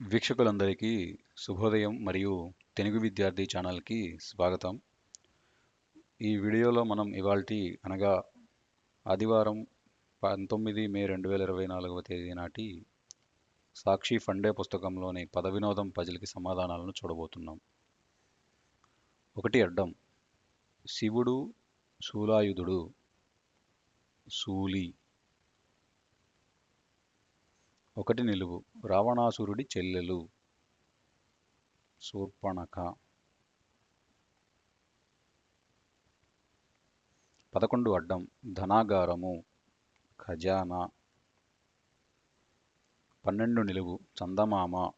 వీక్షకులందరికీ శుభోదయం మరియు తెలుగు విద్యార్థి ఛానల్కి స్వాగతం. ఈ వీడియోలో మనం ఇవాల్టి అనగా ఆదివారం పంతొమ్మిది మే రెండు వేల ఇరవై నాలుగవ తేదీ నాటి సాక్షి ఫండే పుస్తకంలోని పద వినోదం పజిల్కి సమాధానాలను చూడబోతున్నాం. ఒకటి అడ్డం శివుడు శూలాయుధుడు శూలి. ఒకటి నిలువు. రావణాసురుడి చెల్లెలు. శూర్పణఖ. పదకొండు అడ్డం. ధనాగారము. ఖజానా. పన్నెండు నిలువు. చందమామ.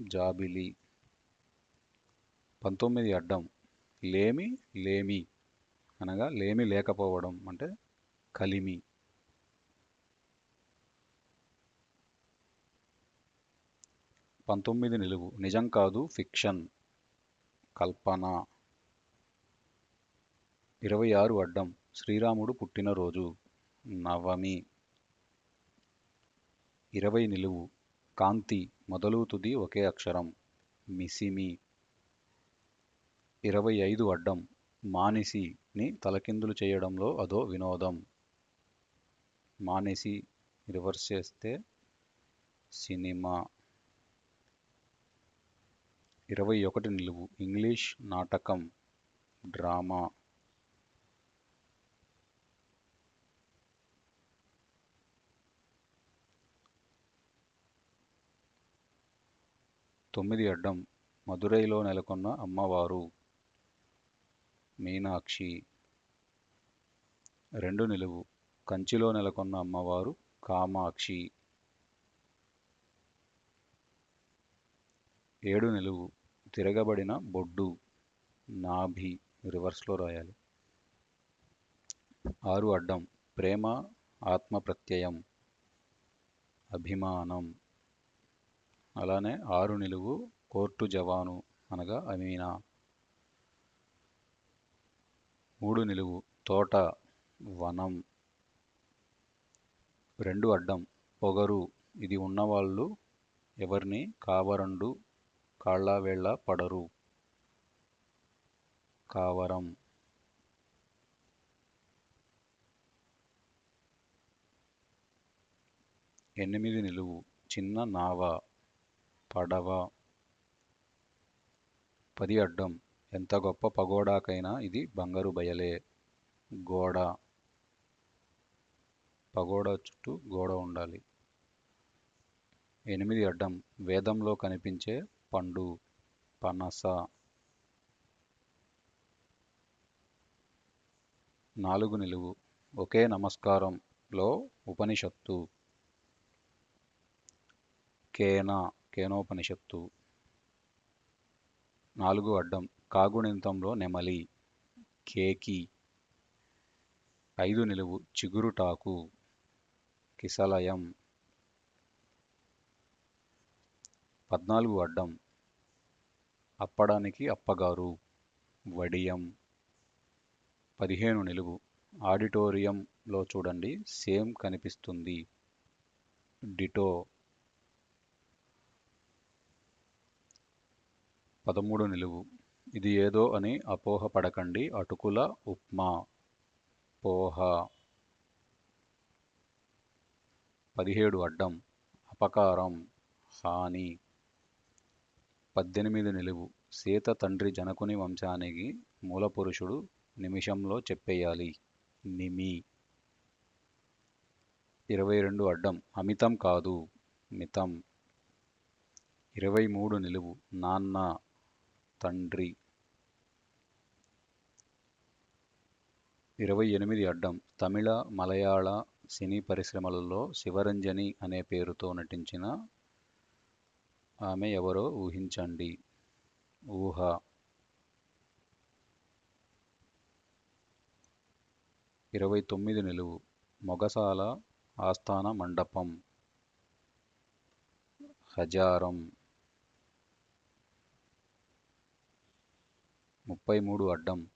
జాబిలి. పంతొమ్మిది అడ్డం. లేమి లేమి అనగా లేమి లేకపోవడం అంటే కలిమి. పంతొమ్మిది నిలువు. నిజం కాదు ఫిక్షన్. కల్పన. ఇరవై ఆరు అడ్డం. శ్రీరాముడు పుట్టినరోజు. నవమి. ఇరవై నిలువు. కాంతి. మొదలు తుది ఒకే అక్షరం. మిసిమి. ఇరవై ఐదు అడ్డం. మానిసిని తలకిందులు చేయడంలో అదో వినోదం. మానేసి రివర్స్ చేస్తే సినిమా. ఇరవై ఒకటి నిలువు ఇంగ్లీష్ నాటకం డ్రామా. తొమ్మిది అడ్డం మదురైలో నెలకొన్న అమ్మవారు. మీనాక్షి. రెండు నిలువు కంచిలో నెలకొన్న అమ్మవారు కామాక్షి. ఏడు నిలువు తిరగబడిన బొడ్డు నాభి రివర్స్లో రాయాలి. ఆరు అడ్డం ప్రేమ ఆత్మ ప్రత్యయం అభిమానం. అలానే ఆరు నిలువు కోర్టు జవాను అనగా అమీనా. మూడు నిలువు తోట వనం. రెండు అడ్డం పొగరు. ఇది ఉన్నవాళ్ళు ఎవరిని? కావరండు కాళ్ళవేళ్ళ పడరు. కావరం. ఎనిమిది నిలువు. చిన్న నావ. పడవ. పది అడ్డం. ఎంత గొప్ప పగోడాకైనా ఇది బంగారు బయలే. గోడ. పగోడ చుట్టూ గోడ ఉండాలి. ఎనిమిది అడ్డం. వేదంలో కనిపించే పండు పనస నాలుగు నిలువు ఒకే నమస్కారంలో ఉపనిషత్తు కేన కేనోపనిషత్తు నాలుగు అడ్డం కాగుణింతంలో నెమలి కేకి ఐదు నిలువు చిగురుటాకు కిసలయం పద్నాలుగు అడ్డం. అప్పడానికి అప్పగారు వడియం. పదిహేను నిలువు. ఆడిటోరియంలో చూడండి సేమ్ కనిపిస్తుంది. డిటో. పదమూడు నిలువు. ఇది ఏదో అని అపోహ పడకండి అటుకుల ఉప్మా. పోహ. పదిహేడు అడ్డం. అపకారం. హాని. పద్దెనిమిది నిలువు. సీత తండ్రి జనకుని వంశానికి మూలపురుషుడు నిమిషంలో చెప్పేయాలి. నిమి. ఇరవై రెండు అడ్డం. అమితం కాదు. మితం. ఇరవై మూడు నిలువు. నాన్న తండ్రి. ఇరవై ఎనిమిది అడ్డం. తమిళ మలయాళ సినీ పరిశ్రమలలో శివరంజని అనే పేరుతో నటించిన ఆమె ఎవరో ఊహించండి. ఊహ. ఇరవై తొమ్మిది నిలువు. మొగసాల ఆస్థాన మండపం. హజారం. ముప్పై మూడు అడ్డం.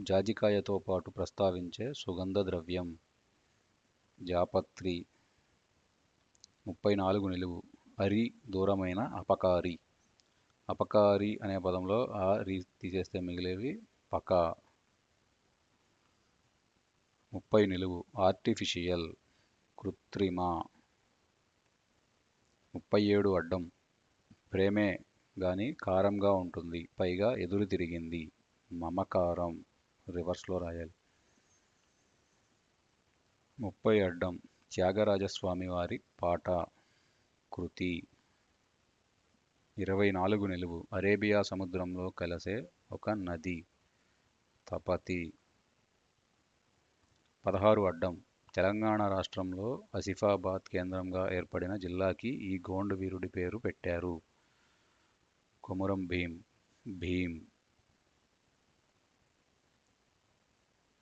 జాజికాయతో పాటు ప్రస్తావించే సుగంధ ద్రవ్యం. జాపత్రి. ముప్పై నాలుగు నిలువు. అరి దూరమైన అపకారి. అపకారి అనే పదంలో ఆ రీ తీసేస్తే మిగిలేవి పక. ముప్పై నిలువు. ఆర్టిఫిషియల్ కృత్రిమ. ముప్పై ఏడు అడ్డం. ప్రేమే గాని కారంగా ఉంటుంది. పైగా ఎదురు తిరిగింది. మమకారం. రివర్స్లో రాయాలి. ముప్పై అడ్డం. త్యాగరాజస్వామి వారి పాట. కృతి ఇరవై నాలుగు నిలువు. అరేబియా సముద్రంలో కలిసే ఒక నది. తపతి పదహారు అడ్డం. తెలంగాణ రాష్ట్రంలో ఆసిఫాబాద్ కేంద్రంగా ఏర్పడిన జిల్లాకి ఈ గోండు వీరుడి పేరు పెట్టారు. కొమురం భీం. భీం.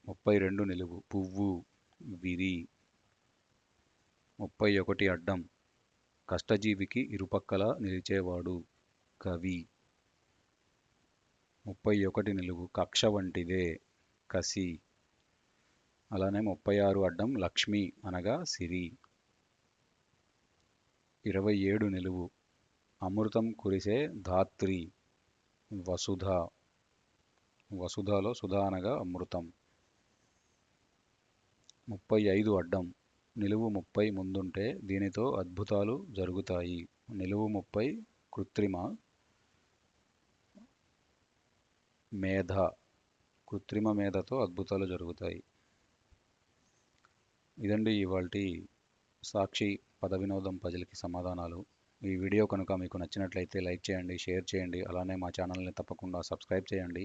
ముప్పై రెండు నిలువు. పువ్వు. విరి. ముప్పై ఒకటి అడ్డం. కష్టజీవికి ఇరుపక్కల నిలిచేవాడు కవి. ముప్పై ఒకటి నిలువు కక్ష వంటిదే కసి. అలానే ముప్పై ఆరు అడ్డం లక్ష్మి అనగా సిరి. ఇరవై ఏడు నిలువు అమృతం కురిసే ధాత్రి వసుధ. వసుధలో సుధ అనగా అమృతం. ముప్పై ఐదు అడ్డం నిలువు ముప్పై ముందుంటే దీనితో అద్భుతాలు జరుగుతాయి. నిలువు ముప్పై కృత్రిమ మేధ. కృత్రిమ మేధతో అద్భుతాలు జరుగుతాయి. ఇదండి ఇవాళ సాక్షి పద వినోదం ప్రజలకి సమాధానాలు. ఈ వీడియో కనుక మీకు నచ్చినట్లయితే లైక్ చేయండి షేర్ చేయండి అలానే మా ఛానల్ని తప్పకుండా సబ్స్క్రైబ్ చేయండి.